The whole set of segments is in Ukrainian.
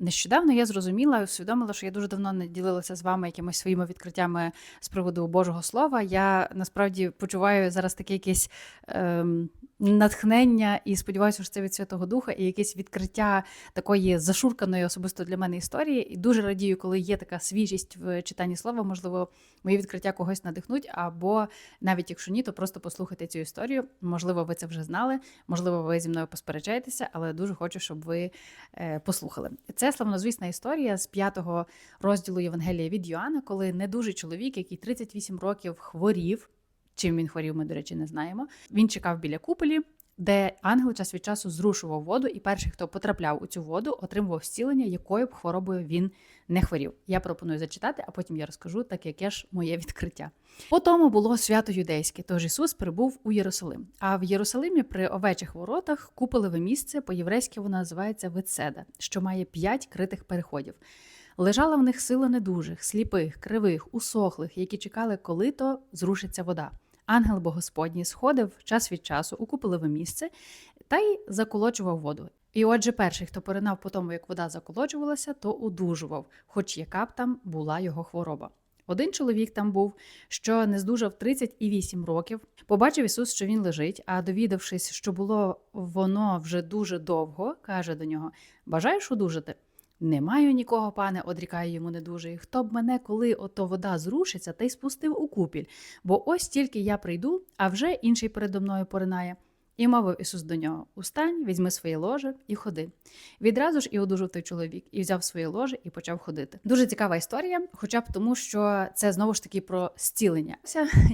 Нещодавно я зрозуміла і усвідомила, що я дуже давно не ділилася з вами якимись своїми відкриттями з приводу Божого Слова. Я насправді почуваю зараз таке якесь ем, натхнення і сподіваюся, що це від Святого Духа, і якесь відкриття такої зашурканої особисто для мене історії. І дуже радію, коли є така свіжість в читанні слова. Можливо, мої відкриття когось надихнуть, або навіть якщо ні, то просто послухайте цю історію. Можливо, ви це вже знали, можливо, ви зі мною посперечаєтеся, але дуже хочу, щоб ви е, послухали. Це славнозвісна історія з п'ятого розділу Євангелія від Йоанна, коли недужий чоловік, який 38 років хворів. Чим він хворів, ми, до речі, не знаємо. Він чекав біля куполі, де ангел час від часу зрушував воду, і перший, хто потрапляв у цю воду, отримував зцілення, якою б хворобою він не хворів. Я пропоную зачитати, а потім я розкажу, так яке ж моє відкриття. По тому було свято юдейське, тож Ісус прибув у Єрусалим. А в Єрусалимі при овечих воротах куполеве місце, по-єврейськи воно називається Вицеда, що має п'ять критих переходів. Лежала в них сила недужих, сліпих, кривих, усохлих, які чекали, коли то зрушиться вода. Ангел Богосподній сходив час від часу у куполеве місце та й заколочував воду. І отже, перший, хто поринав по тому, як вода заколочувалася, то одужував, хоч яка б там була його хвороба. Один чоловік там був, що не здужав 38 років. Побачив Ісус, що він лежить, а довідавшись, що було воно вже дуже довго, каже до нього: Бажаєш одужати? Не маю нікого, пане, одрікає йому недужий. Хто б мене, коли ото вода зрушиться, та й спустив у купіль, бо ось тільки я прийду, а вже інший передо мною поринає. І мовив Ісус до нього: Устань, візьми своє ложе і ходи. Відразу ж і одужав той чоловік, і взяв своє ложе і почав ходити. Дуже цікава історія, хоча б тому, що це знову ж таки про зцілення.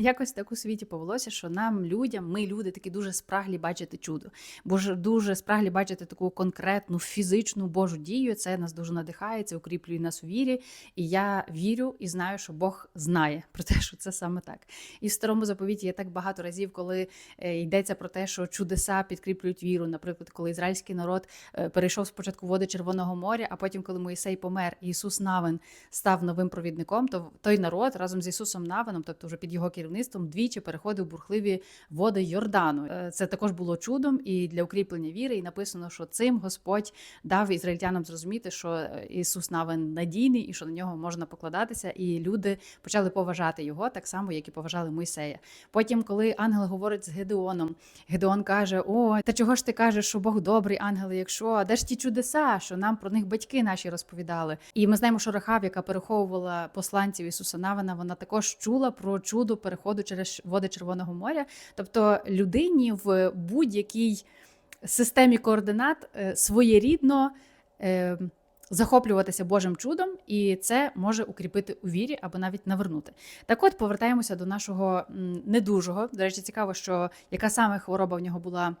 Якось так у світі повелося, що нам, людям, ми люди такі дуже спраглі бачити чудо, бо ж дуже спраглі бачити таку конкретну фізичну Божу дію. Це нас дуже надихає, це укріплює нас у вірі. І я вірю і знаю, що Бог знає про те, що це саме так. І в старому заповіті є так багато разів, коли е, йдеться про те, що чудеса підкріплюють віру. Наприклад, коли ізраїльський народ е, перейшов спочатку води Червоного моря, а потім, коли Моїсей помер, Ісус Навин став новим провідником, то той народ разом з Ісусом Навином, тобто вже під його керівництвом, двічі переходив бурхливі води Йордану. Е, Це також було чудом і для укріплення віри. І написано, що цим Господь дав ізраїльтянам зрозуміти, що е, Ісус Навин надійний і що на нього можна покладатися. І люди почали поважати його так само, як і поважали Мойсея. Потім, коли ангел говорить з Гедеоном, Гедеон каже: О, та чого ж ти кажеш, що Бог добрий, ангели, якщо де ж ті чудеса, що нам про них батьки наші розповідали? І ми знаємо, що Рахав, яка переховувала посланців Ісуса Навина, вона також чула про чудо переходу через води Червоного моря. Тобто людині в будь-якій системі координат е, своєрідно. Захоплюватися Божим чудом, і це може укріпити у вірі або навіть навернути. Так, от повертаємося до нашого недужого. До речі, цікаво, що яка саме хвороба в нього була.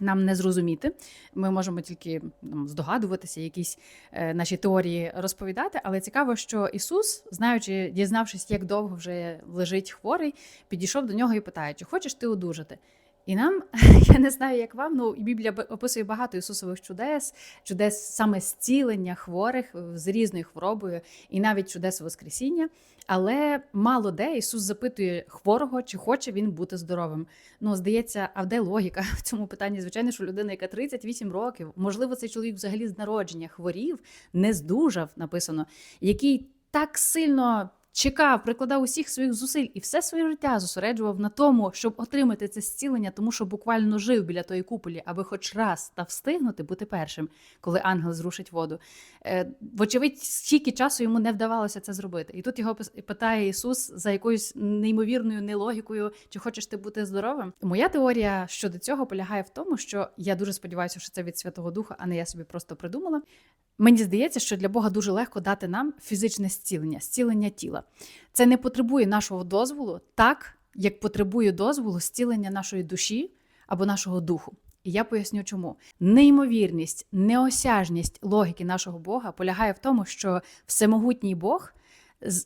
Нам не зрозуміти, ми можемо тільки там, здогадуватися, якісь е, наші теорії розповідати. Але цікаво, що Ісус, знаючи, дізнавшись, як довго вже лежить хворий, підійшов до нього і питає: чи хочеш ти одужати? І нам, я не знаю, як вам, ну і Біблія описує багато Ісусових чудес, чудес саме зцілення хворих е, з різною хворобою, і навіть чудес Воскресіння. Але мало де Ісус запитує хворого, чи хоче він бути здоровим. Ну, здається, а де логіка в цьому питанні? Звичайно, що людина, яка 38 років, можливо, цей чоловік взагалі з народження хворів, не здужав, написано, який так сильно чекав, прикладав усіх своїх зусиль і все своє життя зосереджував на тому, щоб отримати це зцілення, тому що буквально жив біля тої куполі, аби хоч раз та встигнути бути першим, коли ангел зрушить воду. Е, Вочевидь, стільки часу йому не вдавалося це зробити. І тут його питає Ісус за якоюсь неймовірною нелогікою, чи хочеш ти бути здоровим. Моя теорія щодо цього полягає в тому, що я дуже сподіваюся, що це від Святого Духа, а не я собі просто придумала. Мені здається, що для Бога дуже легко дати нам фізичне зцілення, зцілення тіла. Це не потребує нашого дозволу, так як потребує дозволу зцілення нашої душі або нашого духу. І я поясню, чому неймовірність, неосяжність логіки нашого Бога полягає в тому, що всемогутній Бог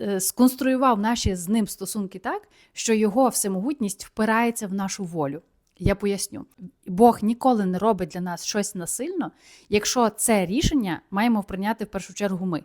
е, сконструював наші з ним стосунки так, що його всемогутність впирається в нашу волю. Я поясню, Бог ніколи не робить для нас щось насильно, якщо це рішення маємо прийняти в першу чергу ми.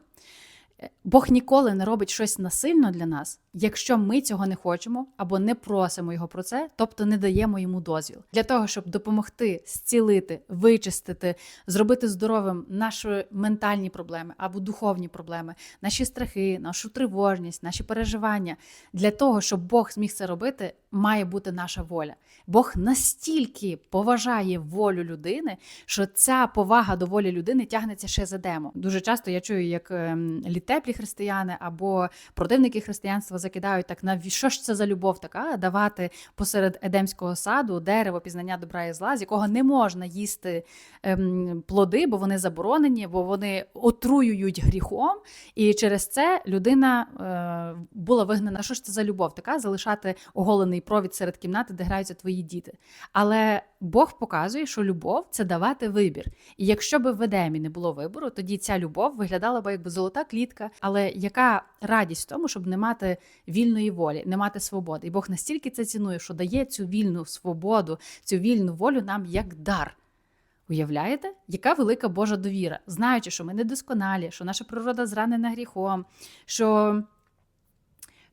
Бог ніколи не робить щось насильно для нас, якщо ми цього не хочемо або не просимо його про це, тобто не даємо йому дозвіл для того, щоб допомогти зцілити, вичистити, зробити здоровим наші ментальні проблеми або духовні проблеми, наші страхи, нашу тривожність, наші переживання. Для того, щоб Бог зміг це робити, має бути наша воля. Бог настільки поважає волю людини, що ця повага до волі людини тягнеться ще за демо. Дуже часто я чую, як ем, літеплі християни або противники християнства закидають так на що ж це за любов така давати посеред едемського саду дерево пізнання добра і зла, з якого не можна їсти ем, плоди, бо вони заборонені, бо вони отруюють гріхом. І через це людина е, була вигнана. Що ж це за любов? Така залишати оголений провід серед кімнати, де граються твої діти. Але Бог показує, що любов це давати вибір. І якщо би в Едемі не було вибору, тоді ця любов виглядала б якби золота клітка. Але яка радість в тому, щоб не мати вільної волі, не мати свободи? І Бог настільки це цінує, що дає цю вільну свободу, цю вільну волю нам як дар. Уявляєте, яка велика Божа довіра, знаючи, що ми недосконалі, що наша природа зранена гріхом, що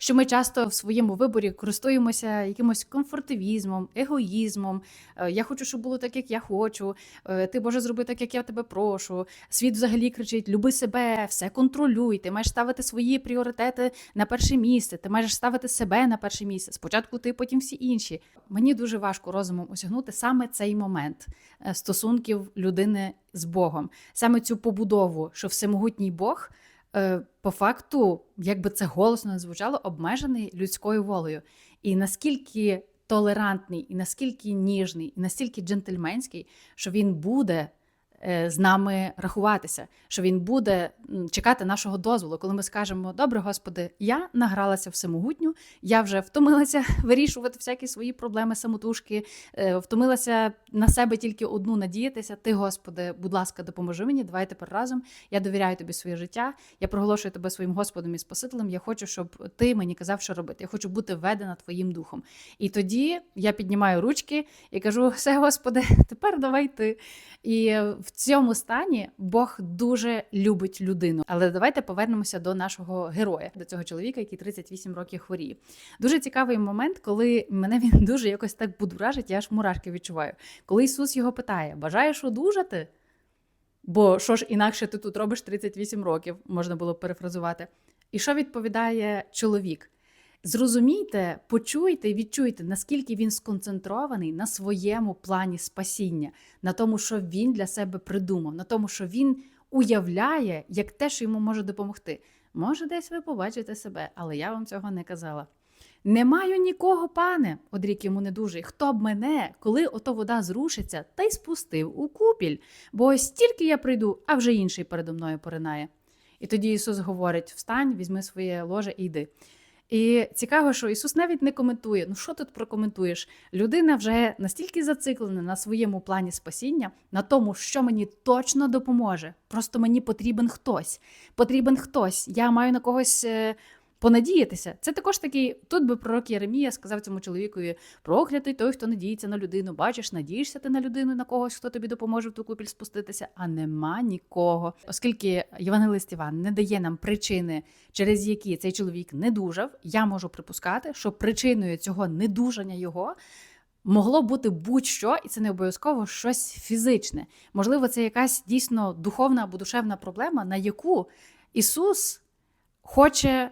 що ми часто в своєму виборі користуємося якимось комфортивізмом, егоїзмом. Е, Я хочу, щоб було так, як я хочу. Е, Ти Боже, зроби так, як я тебе прошу. Світ взагалі кричить: люби себе, все контролюй. Ти маєш ставити свої пріоритети на перше місце. Ти маєш ставити себе на перше місце. Спочатку ти, потім всі інші. Мені дуже важко розумом осягнути саме цей момент е, стосунків людини з Богом, саме цю побудову, що всемогутній Бог. Е, по факту, як би це голосно не звучало, обмежений людською волею. І наскільки толерантний, і наскільки ніжний, і настільки джентльменський, що він буде з нами рахуватися, що він буде чекати нашого дозволу, коли ми скажемо: Добре, Господи, я награлася всемогутню, я вже втомилася вирішувати всякі свої проблеми самотужки, е, втомилася на себе тільки одну надіятися. Ти, Господи, будь ласка, допоможи мені. Давай тепер разом. Я довіряю тобі своє життя. Я проголошую тебе своїм Господом і Спасителем. Я хочу, щоб ти мені казав, що робити. Я хочу бути ведена Твоїм духом. І тоді я піднімаю ручки і кажу: все, Господи, тепер давай ти. І в цьому стані Бог дуже любить людину. Але давайте повернемося до нашого героя, до цього чоловіка, який 38 років хворіє. Дуже цікавий момент, коли мене він дуже якось так будуражить, я аж мурашки відчуваю. Коли Ісус його питає: бажаєш одужати? Бо що ж інакше ти тут робиш 38 років, можна було перефразувати. І що відповідає чоловік? Зрозумійте, почуйте і відчуйте, наскільки він сконцентрований на своєму плані спасіння, на тому, що він для себе придумав, на тому, що він уявляє, як те, що йому може допомогти. Може, десь ви побачите себе, але я вам цього не казала. Не маю нікого, пане, одрік йому недужий. Хто б мене, коли ото вода зрушиться, та й спустив у купіль, бо ось тільки я прийду, а вже інший передо мною поринає. І тоді Ісус говорить: Встань, візьми своє ложе і йди. І цікаво, що Ісус навіть не коментує. Ну що тут прокоментуєш? Людина вже настільки зациклена на своєму плані спасіння, на тому, що мені точно допоможе. Просто мені потрібен хтось. Потрібен хтось. Я маю на когось. Понадіятися, це також такий. Тут би пророк Єремія сказав цьому чоловікові: проклятий той, хто надіється на людину. Бачиш, надієшся ти на людину, на когось, хто тобі допоможе в ту купіль спуститися, а нема нікого. Оскільки Євангелист Іван не дає нам причини, через які цей чоловік не дужав, я можу припускати, що причиною цього недужання його. Могло бути будь-що, і це не обов'язково щось фізичне. Можливо, це якась дійсно духовна або душевна проблема, на яку Ісус хоче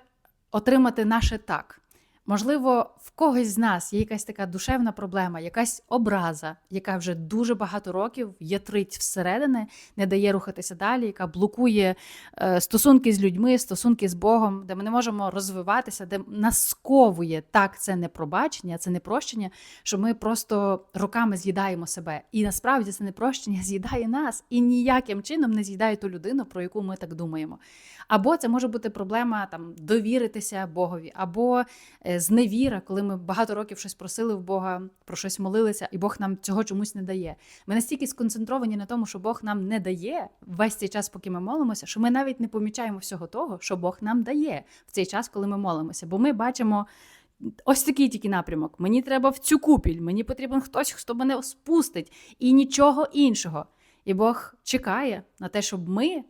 отримати наше так. Можливо, в когось з нас є якась така душевна проблема, якась образа, яка вже дуже багато років ятрить всередини, не дає рухатися далі, яка блокує е, стосунки з людьми, стосунки з Богом, де ми не можемо розвиватися, де нас сковує так це не пробачення, це не прощення, що ми просто роками з'їдаємо себе. І насправді це непрощення з'їдає нас і ніяким чином не з'їдає ту людину, про яку ми так думаємо. Або це може бути проблема там довіритися Богові, або е, зневіра, коли ми багато років щось просили в Бога, про щось молилися, і Бог нам цього чомусь не дає. Ми настільки сконцентровані на тому, що Бог нам не дає весь цей час, поки ми молимося, що ми навіть не помічаємо всього того, що Бог нам дає в цей час, коли ми молимося. Бо ми бачимо. Ось такий тільки напрямок. Мені треба в цю купіль, мені потрібен хтось, хто мене спустить, і нічого іншого. І Бог чекає на те, щоб ми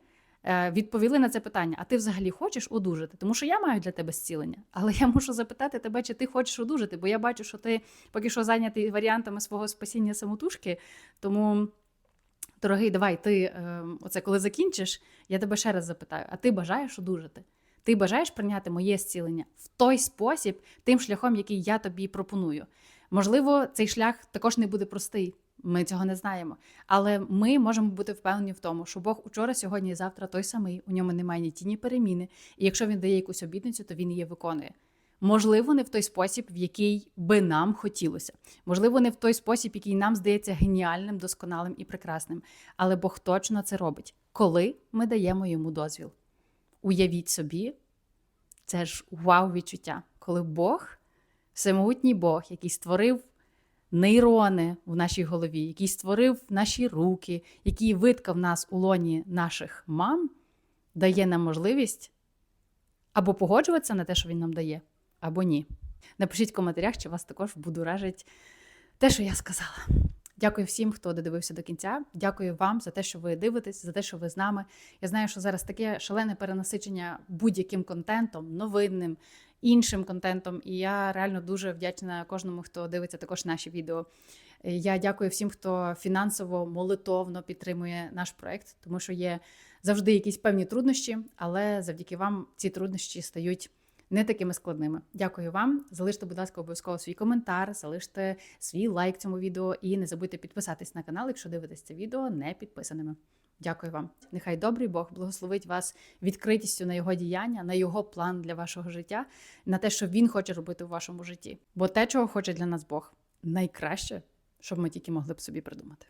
відповіли на це питання: а ти взагалі хочеш одужати? Тому що я маю для тебе зцілення. Але я мушу запитати тебе, чи ти хочеш одужати, бо я бачу, що ти поки що зайнятий варіантами свого спасіння самотужки. Тому. Дорогий, давай, ти е, оце коли закінчиш, я тебе ще раз запитаю: а ти бажаєш одужати? Ти бажаєш прийняти моє зцілення в той спосіб, тим шляхом, який я тобі пропоную? Можливо, цей шлях також не буде простий. Ми цього не знаємо. Але ми можемо бути впевнені в тому, що Бог учора, сьогодні і завтра той самий, у ньому немає ні тіні переміни. І якщо він дає якусь обітницю, то він її виконує. Можливо, не в той спосіб, в який би нам хотілося. Можливо, не в той спосіб, який нам здається геніальним, досконалим і прекрасним. Але Бог точно це робить, коли ми даємо йому дозвіл. Уявіть собі, це ж вау відчуття, коли Бог, всемогутній Бог, який створив нейрони в нашій голові, який створив наші руки, який виткав нас у лоні наших мам, дає нам можливість або погоджуватися на те, що він нам дає, або ні. Напишіть в коментарях, чи вас також будуражить те, що я сказала. Дякую всім, хто додивився до кінця. Дякую вам за те, що ви дивитесь, за те, що ви з нами. Я знаю, що зараз таке шалене перенасичення будь-яким контентом, новинним, іншим контентом. І я реально дуже вдячна кожному, хто дивиться також наші відео. Я дякую всім, хто фінансово, молитовно підтримує наш проект, тому що є завжди якісь певні труднощі, але завдяки вам ці труднощі стають не такими складними. Дякую вам. Залиште, будь ласка, обов'язково свій коментар, залиште свій лайк цьому відео і не забудьте підписатись на канал, якщо дивитесь це відео не підписаними. Дякую вам. Нехай добрий Бог благословить вас відкритістю на його діяння, на його план для вашого життя, на те, що він хоче робити у вашому житті. Бо те, чого хоче для нас Бог, найкраще, щоб ми тільки могли б собі придумати.